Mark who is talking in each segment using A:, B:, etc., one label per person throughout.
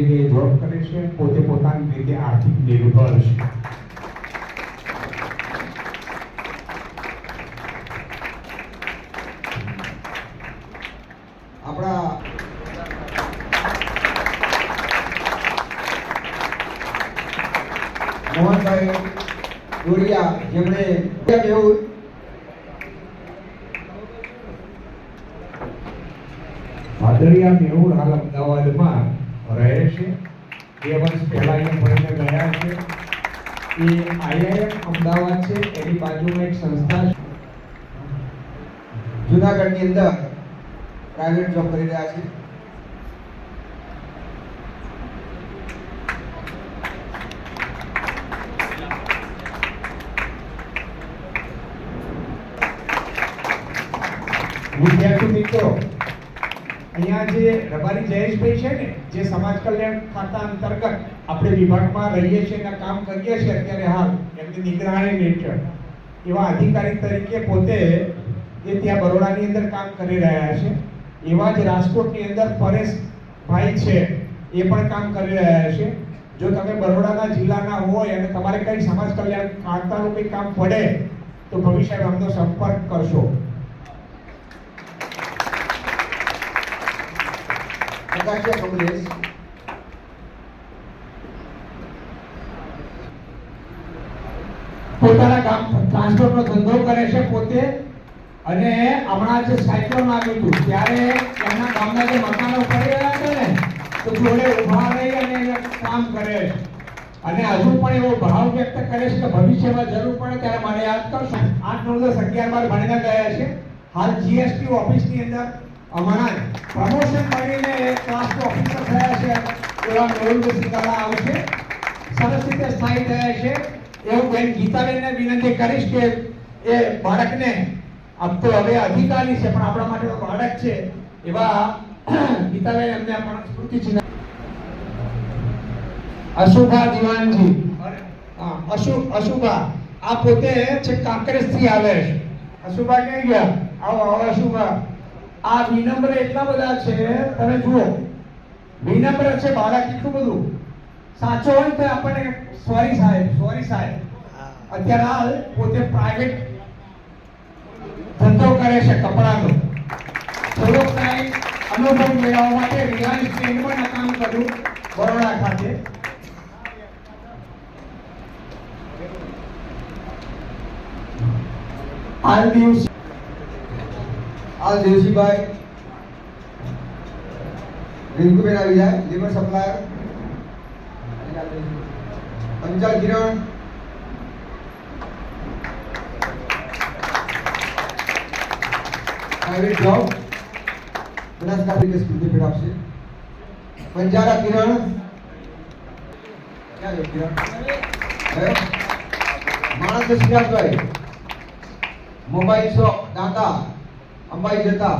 A: જગ્યાએ જોબ કરે છે પોતે પોતાની રીતે આર્થિક નિર્ભર છે.
B: આપણા મોહનભાઈ ડોડિયા જેમણે એવું
A: ભાદરિયા મેહુર હાલ અમદાવાદમાં રહે છે બે વર્ષ પહેલા અહીંયા ભણીને ગયા છે એ આઈઆઈએમ અમદાવાદ છે એની બાજુમાં એક સંસ્થા છે
B: જુનાગઢની અંદર પ્રાઇવેટ જોબ કરી રહ્યા છે.
A: વિદ્યાર્થી મિત્રો, અહીંયા જે રબારી જયેશભાઈ છે ને, જે સમાજ કલ્યાણ ખાતા અંતર્ગત આપણે વિભાગમાં રહીએ છીએ અને કામ કરીએ છીએ અત્યારે હાલ, એમની નિગરાણી હેઠળ, એવા અધિકારી તરીકે પોતે એ ત્યાં બરોડાની અંદર કામ કરી રહ્યા છે. એવા જ રાજકોટની અંદર પરેશભાઈ છે એ પણ કામ કરી રહ્યા છે. જો તમે બરોડાના જિલ્લાના હોય અને તમારે કઈ સમાજ કલ્યાણ ખાતાનું કંઈ કામ પડે તો ભવિષ્ય અમનો સંપર્ક કરશો. પોતાના કામ ટ્રાન્સપોર્ટનો ધંધો કરે છે પોતે અને હમણાં જે સાયક્લોન આવ્યું હતું, ત્યારે એમના ગામના જે મકાનો પડી ગયા હતા ને, તો જોડે ઊભા રહી અને કામ કરે. છે અને હજુ પણ એવો ભાવ વ્યક્ત કરે છે કે ભવિષ્યમાં જરૂર પડે ત્યારે મને યાદ કરશો આઠ, નવ, દસ, અગિયાર બાર ભણીને ગયા છે. હાલ જીએસટી ઓફિસની અંદર હમણાં પ્રમોશન કરીને ક્લાસ ઓફિસર થયા છે, એવા મેળવું સિંગાલા આવશે. સરસ રીતે સ્થાયી થયા છે. એવું બેન ગીતાબેનને વિનંતી કરીશ કે એ બાળકને આમ તો હવે અધિકારી છે, પણ આપણા માટે બાળક છે. એવા ગીતાબેન એમને આપણા સ્મૃતિ ચિહ્ન અશુભા દિવાનજી. હા, અશુ, અશુભા. આ પોતે છે કાંકરેજથી આવે છે. અશુભા ક્યાં ગયા? આવો આવો, અશુભા. આ વિનમ્ર એટલા બધા છે, તમે જુઓ. વિનમ્ર છે, બાળક એટલું બધું. સાચો હોય તો આપણને સોરી સાહેબ સોરી સાહેબ. અત્યારે હાલ પોતે પ્રાઇવેટ ધંધો કરે છે કપડાનો. ટાઈમ અનુભવ મેળવવા માટે રિલાયન્સ ટ્રેન્ડમાં કામ કર્યું, બરોડા ખાતે. હાલ દિવસ
B: આલ દેવજીભાઈ રિંકુબેન આવી જાય labour supplier. Panchal Kiran private job Banaskantha સ્મૃતિ ભેટ આપશે પંજારા કિરણ ક્યાં કિરણ? માણસ સિદ્ધાર્થભાઈ મોબાઈલ શોપ ઢાકા અંબાઈ જતા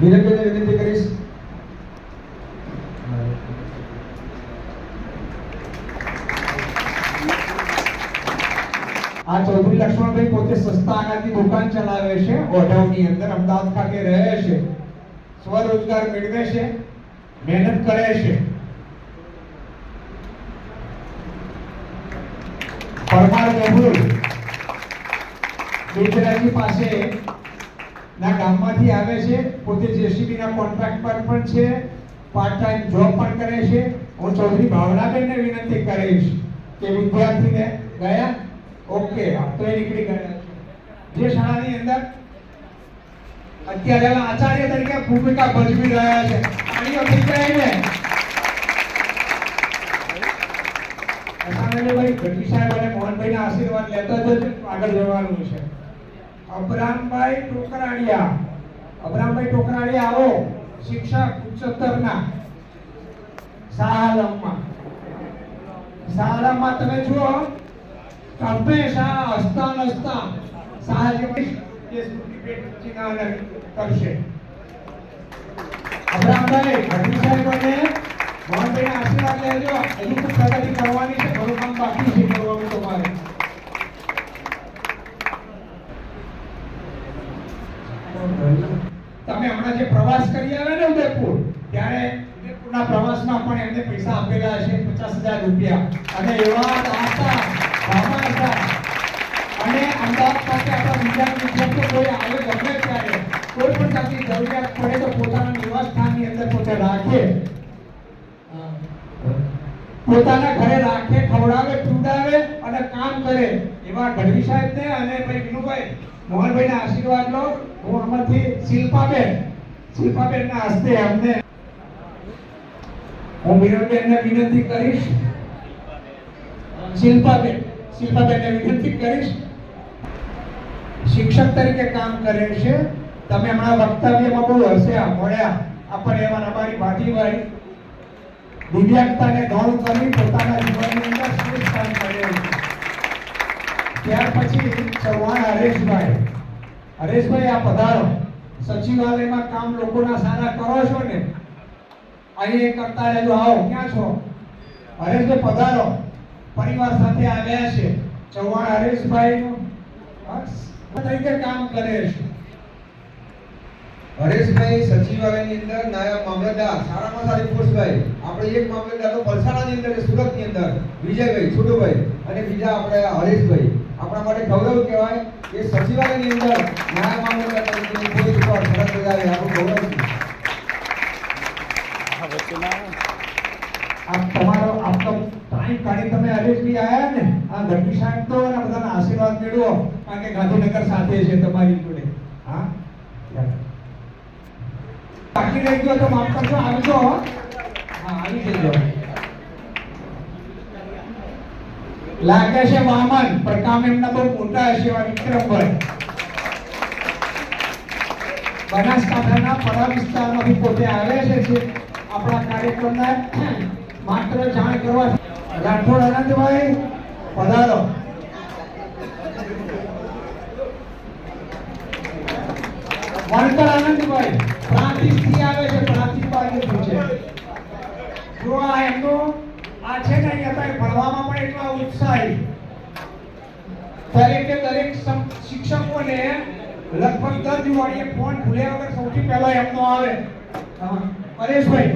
B: નિરંજનને વિનંતી કરીશ
A: આ ચૌધરી લક્ષ્મણભાઈ પોતે સસ્તા અનાજની દુકાન ચલાવે છે, ઓઢવની અંદર અમદાવાદ ખાતે રહે છે. સ્વરોજગાર મેળવે છે, મહેનત કરે છે. પરમાર મેહુલ ગુજરાતી પાસે ના ગામમાંથી આવે છે, પોતે જેસીબી ના કોન્ટ્રાક્ટ પર પણ છે પાર્ટ ટાઈમ જોબ પણ કરે છે. હું ચૌધરી ભાવનાબેનને વિનંતી કરીશ કે વિદ્યાર્થીને ગયા ઓકે, તો એ નીકળી ગયા. જે શાળાની અંદર અત્યારે આચાર્ય તરીકે ભૂમિકા ભજવી રહ્યા છે. આની થઈ જાય ને અસામેલીભાઈ ગઢવી સાહેબ અને મોહનભાઈના આશીર્વાદ લેતા જ આગળ જવાનું છે. અબરામભાઈ ટોકરાણીયા. અબરામભાઈ ટોકરાણીયા, આવો. શિક્ષક ઉચ્ચતરના. શાહ શાળામાં તમે જુઓ. હંમેશા હસતા તમારે. તમે હમણાં જે પ્રવાસ કરી આવ્યા ને ઉદયપુર, ત્યારે ઉદયપુરના પ્રવાસમાં પણ એમને પૈસા આપેલા છે પચાસ હજાર રૂપિયા. અને એવા ભાવના અને અમદાવાદ ખાતે આપણા બીજા વિદ્યાર્થીઓ જરૂરિયાત પડે તો પોતાના નિવાસ અંદર પોતે રાખે. પોતાના ઘરે રાખે, ખવડાવે, પીવડાવે અને કામ કરે એવા ગઢવી સાહેબને અને ભાઈ વિનુભાઈ, મોહનભાઈના આશીર્વાદ લો. હું આમાંથી શિલ્પાબેન, શિલ્પાબેનના હસ્તે અમને હું મીરાબેનને વિનંતી કરીશ. શિલ્પાબેન. શિલ્પાબેનને વિનંતી કરીશ. શિક્ષક તરીકે કામ કરે છે. તમે હમણાં વક્તવ્યમાં બહુ હસ્યા મળ્યા. આપણને એવા અમારી ભાટીભાઈ દિવ્યાંગતાને ગૌણ કરી પોતાના જીવનની અંદર શ્રેષ્ઠ કામ કરેલું ત્યાર પછી ચૌહાણ હરેશભાઈ. હરેશભાઈ, આ પધારો. સચિવાલયમાં કામ લોકોના સારા કરો છો ને? અહીં કરતા રહેજો. આવો, ક્યાં છો? હરેશભાઈ, પધારો. પરિવાર સાથે આવ્યા છે. ચૌહાણ હરેશભાઈ તરીકે કામ કરે છે.
B: હરેશભાઈ સચિવાલયની અંદર નાયબ મામલતદાર સારામાં સારી પુરુષભાઈ આપણે એક મામલતદાર તો વલસાડની અંદર સુરતની અંદર. વિજયભાઈ છોટુભાઈ અને બીજા આપણે હરેશભાઈ. આપણા માટે ગૌરવ કહેવાય કે સચિવાલયની અંદર નાયબ મામલતદાર તરીકે પોસ્ટ પર ફરજ બજાવી આપણું ગૌરવ છે.
A: ટાઈમ કાઢી તમે હરેશજી આયા ને, આ ગઢવી સાહેબ અને બધાના આશીર્વાદ મેળવો, કારણ કે ગાંધીનગર સાથે છે તમારી જોડે. હા? બાકી રહી ગયો તો માફ કરશો આવજો હા. આવી જજો. લાગે છે વામન, પણ એમના બહુ મોટા હશે વિક્રમભાઈ બનાસકાંઠાના પરા વિસ્તારમાંથી પોતે આવે છે આપણા કાર્યક્રમના માત્ર જાણ કરવા રાઠોડ આનંદભાઈ પધારો. વણકર આનંદભાઈ પ્રાંતિજથી આવે છે, પ્રાંતિજ બાજુથી પૂછે જો આ એમનો, આ છે ને અહીંયા ભણવામાં પણ એટલા ઉત્સાહી. દરેકે દરેક શિક્ષકોને લગભગ દર દિવાળીએ ફોન ભૂલ્યા વગર સૌથી પહેલા એમનો આવે. પરેશભાઈ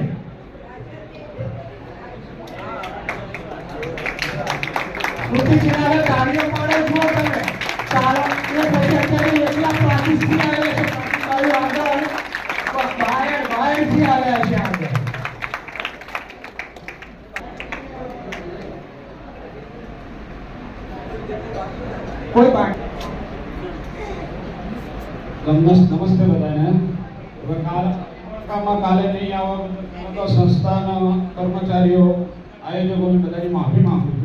A: સ્મૃતિ ચિહ્ન તાળીઓ પાડો તમે. ચાલો, એ પછી અત્યારે એટલા પ્રાંતિજથી આવે છે. પ્રાંતિજ આગળ. આવ્યા છે આગળ. કોઈ બાકી
C: નમસ્તે બધાને. હવે કાલ, કામમાં કાલે નહીં આવવા બદલ સંસ્થાના કર્મચારીઓ, આયોજકોને બધાની માફી માંગુ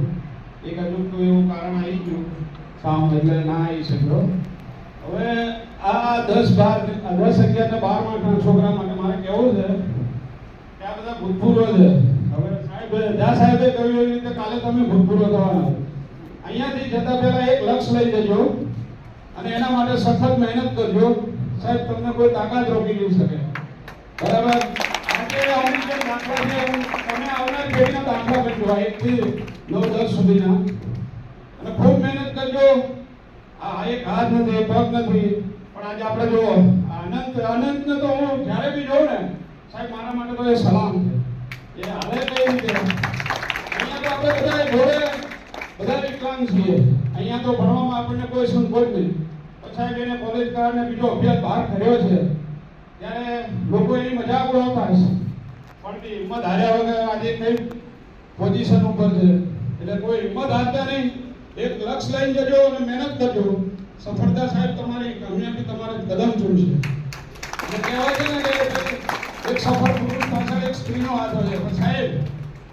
C: એક અજુકતું એવું કારણ આવી ગયું. કામ એટલે ના આવી શક્યો હવે આ દસ બાર દસ અગિયાર ને બાર માસના છોકરા માટે મારે કહેવું છે કે આ બધા ભૂતપૂર્વ છે. હવે સાહેબ જ્યાં સાહેબે કહ્યું એવી રીતે કાલે તમે ભૂતપૂર્વ થવાના. અહીંયાથી જતા પહેલા એક લક્ષ લઈ જજો અને એના માટે સખત મહેનત કરજો. સાહેબ તમને કોઈ તાકાત રોકી નહીં શકે. બરાબર? તમે આવનાર પેઢીના દાખલા એકથી નવ દસ સુધીના અને ખૂબ મહેનત કરજો આ એક હાથ નથી પગ નથી પણ આજે આપણે જો અનંત અનંતને તો જ્યારે બી જોઉં ને સાહેબ મારા માટે તો સલામ એ હાલે અહીંયા તો આપણે બધા જોડે છીએ અહીંયા તો ભણવામાં આપણને કોઈ સંકોચ નહીં સાહેબ એને કોલેજ બીજો અભ્યાસ બહાર કર્યો છે ત્યારે લોકો એની મજાક ઉડાવતા હશે પણ તે હિંમત હાર્યા વગર આજે કઈ પોઝિશન ઉપર છે? એટલે કોઈ હિંમત હારતા નહીં. એક લક્ષ લઈને જજો અને મહેનત કરજો. સફળતા સાહેબ તમારી કામયાબી તમારે કદમ ચૂમશે. એટલે કહેવાય છે ને કે એક સફળ પુરુષ પાછળ એક સ્ત્રીનો હાથ હોય પણ સાહેબ,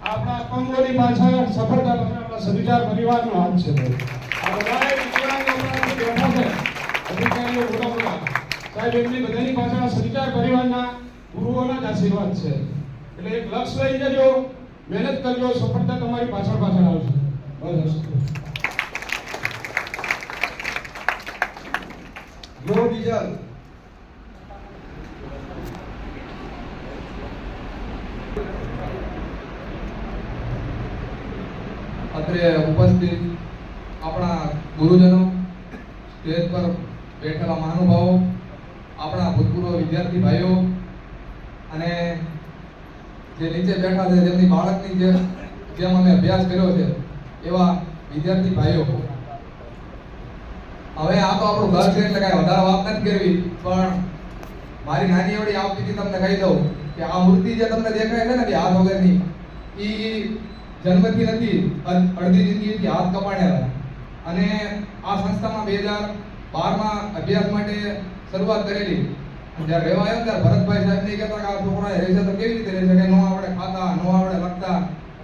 C: આપણા અપંગોની પાછળ સફળતા તમે આપણા સદવિચાર પરિવારનો હાથ છે આ બધાએ વિકલાંગ બેઠા છે. અધિકારીઓ મોટા મોટા સાહેબ, એમની બધાની પાછળ આ પરિવારના ગુરુઓના જ આશીર્વાદ છે. એટલે એક લક્ષ્ય લઈ જજો. મહેનત કરજો, સફળતા તમારી પાછળ પાછળ આવશે. બસ
B: જો બીજલ
D: અત્રે ઉપસ્થિત આપણા ગુરુજનો, સ્ટેજ પર બેઠેલા મહાનુભાવો, આપણા ભૂતપૂર્વ વિદ્યાર્થી ભાઈઓ અને જે નીચે બેઠા છે જેમની બાળકની જે જેમ અમે અભ્યાસ કર્યો છે, એવા વિદ્યાર્થી ભાઈઓ. હવે આ તો આપણું ઘર છે, એટલે કાંઈ વધારે વાત નથી કરવી, પણ મારી નાની એવડી આવતીથી તમને કહી દઉં કે આ મૂર્તિ જે તમને દેખાય છે ને કે હાથ વગરની એ જન્મથી નથી અડ- અડધી જિંદગીથી હાથ કપાણ્યા અને આ સંસ્થામાં બે હજાર બારમાં અભ્યાસ માટે શરૂઆત કરેલી. જ્યારે રહેવા આવ્યો ત્યારે ભરતભાઈ સાહેબ નહીં કહેતા કે આ છોકરા રહેશે તો કેવી રીતે રહેશે કે નો આવડે ખાતા, ન આવડે લખતા,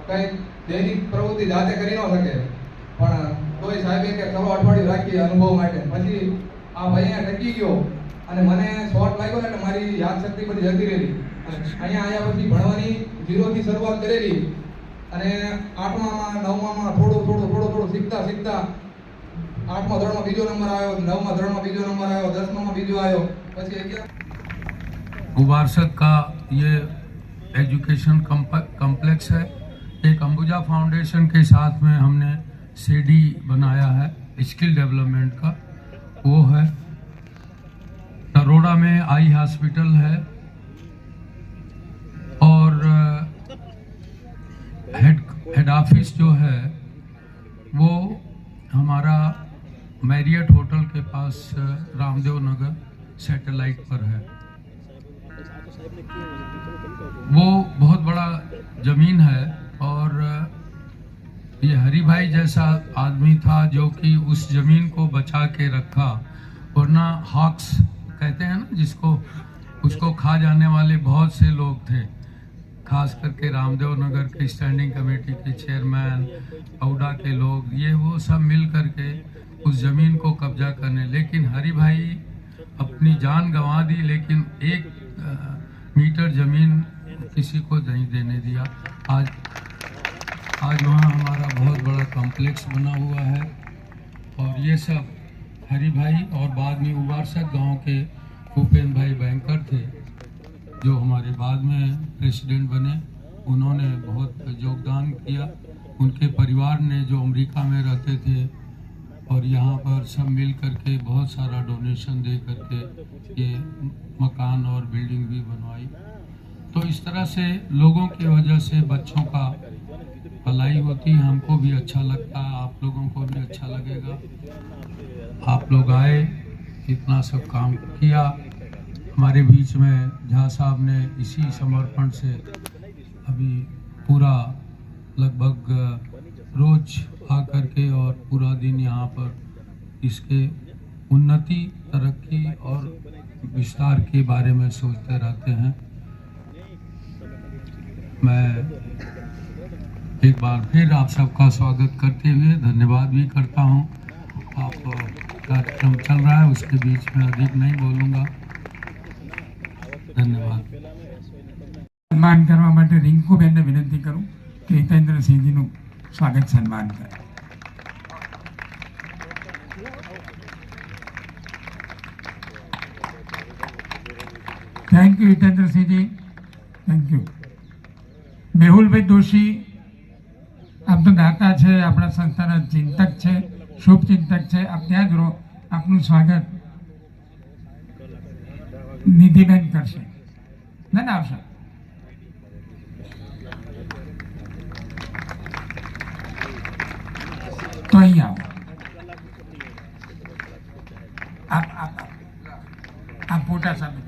D: કંઈક દૈનિક પ્રવૃત્તિ જાતે કરી ન શકે. પણ તોય સાહેબે કે ચલો અઠવાડિયું રાખીએ અનુભવ માટે. પછી આ ભાઈ અહીંયા ટકી ગયો અને મને શોર્ટ લાગ્યો ને એટલે મારી યાદશક્તિ બધી જતી રહેલી. અહીંયા આવ્યા પછી ભણવાની ઝીરોથી શરૂઆત કરેલી. અને આઠમામાં, નવમામાં થોડું થોડું થોડું થોડું શીખતા શીખતા આઠમા ધોરણમાં બીજો નંબર આવ્યો નવમા ધોરણમાં બીજો નંબર આવ્યો દસમામાં બીજો આવ્યો પછી અગિયાર
E: उबारसत का ये एजुकेशन कम्प्लेक्स है एक अंबुजा फाउंडेशन के साथ में हमने सीडी बनाया है स्किल डेवलपमेंट का वो है नरोड़ा में आई हॉस्पिटल है और हेड हेड ऑफिस जो है वो हमारा मैरियट होटल के पास रामदेव नगर सैटेलाइट पर है। वो बहुत बड़ा ज़मीन है और ये हरी भाई जैसा आदमी था जो कि उस ज़मीन को बचा के रखा। वरना हॉक्स कहते हैं ना, जिसको, उसको खा जाने वाले बहुत से लोग थे। खास करके रामदेव नगर के स्टैंडिंग कमेटी के चेयरमैन औडा के लोग, ये वो सब मिल करके उस ज़मीन को कब्जा करने। लेकिन हरि भाई अपनी जान गंवा दी लेकिन एक अ, मीटर ज़मीन किसी को नहीं देने दिया। आज आज वहाँ हमारा बहुत बड़ा कॉम्प्लेक्स बना हुआ है। और ये सब हरि भाई और बाद में उबारसक गाँव के भूपेन भाई बैंकर थे जो हमारे बाद में प्रेसिडेंट बने। उन्होंने बहुत योगदान किया। उनके परिवार ने जो अमेरिका में रहते थे और यहाँ पर सब मिल करके बहुत सारा डोनेशन दे करके ये मकान और बिल्डिंग भी बनवाई। तो इस तरह से लोगों की वजह से बच्चों का भलाई होती है। हमको भी अच्छा लगता है। आप लोगों को भी अच्छा लगेगा। आप लोग आए, इतना सब काम किया। हमारे बीच में झा साहब ने इसी समर्पण से अभी पूरा लगभग रोज आ करके और पूरा दिन यहाँ पर इसके उन्नति तरक्की और विस्तार के बारे में सोचते रहते हैं मैं एक बार फिर आप सबका स्वागत करते हुए धन्यवाद भी करता हूँ आप कार्यक्रम चल रहा है उसके बीच में अधिक नहीं बोलूँगा धन्यवाद
F: સન્માન કરવા માટે રિંકુબેનને વિનંતી કરું કે હિતેન્દ્રસિંહજીનું સ્વાગત સન્માન કરે thank you Hitendrasinhji thank you Mehulbhai Doshi આપ તો દાતા છે, આપણા સંસ્થાના ચિંતક છે, શુભ ચિંતક છે. આપ ત્યાં જ રહો. આપનું સ્વાગત નિધિબેન કરશે. ના ના, આવશે. તો અહીં આવો આ ફોટા સામે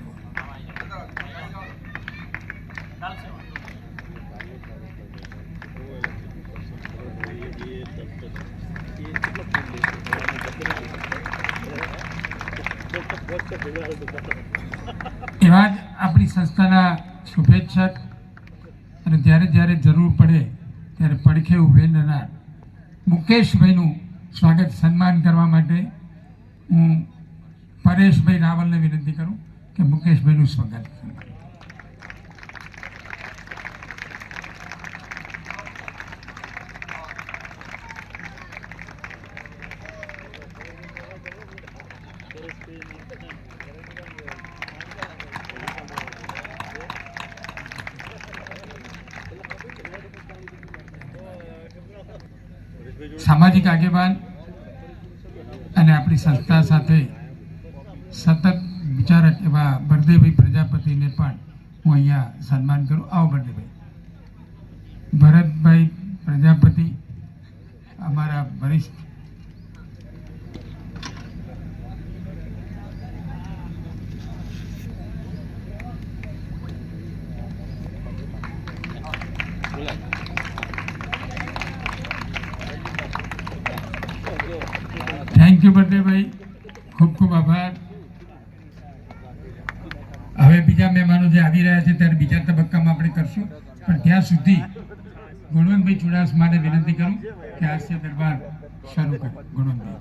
F: એવા જ આપણી સંસ્થાના શુભેચ્છક અને જ્યારે જ્યારે જરૂર પડે ત્યારે પડખે ઉભે રહેનાર મુકેશભાઈનું સ્વાગત સન્માન કરવા માટે હું પરેશભાઈ રાવલને વિનંતી કરું કે મુકેશભાઈનું સ્વાગત કરે. સામાજિક આગેવાન અને આપણી સંસ્થા સાથે સતત વિચારક એવા બળદેવભાઈ પ્રજાપતિને પણ હું અહીંયા સન્માન કરું. આવો બળદેવભાઈ. ભરતભાઈ પ્રજાપતિ, અમારા વરિષ્ઠ થેન્ક યુ બળદેવભાઈ ખૂબ ખૂબ આભાર હવે બીજા મહેમાનો જે આવી રહ્યા છે, ત્યારે બીજા તબક્કામાં આપણે કરશું. પણ ત્યાં સુધી ગુણવંતભાઈ ચુડાસમાને વિનંતી કરું કે હાસ્ય દરબાર શરૂ કરો. ગુણવંતભાઈ.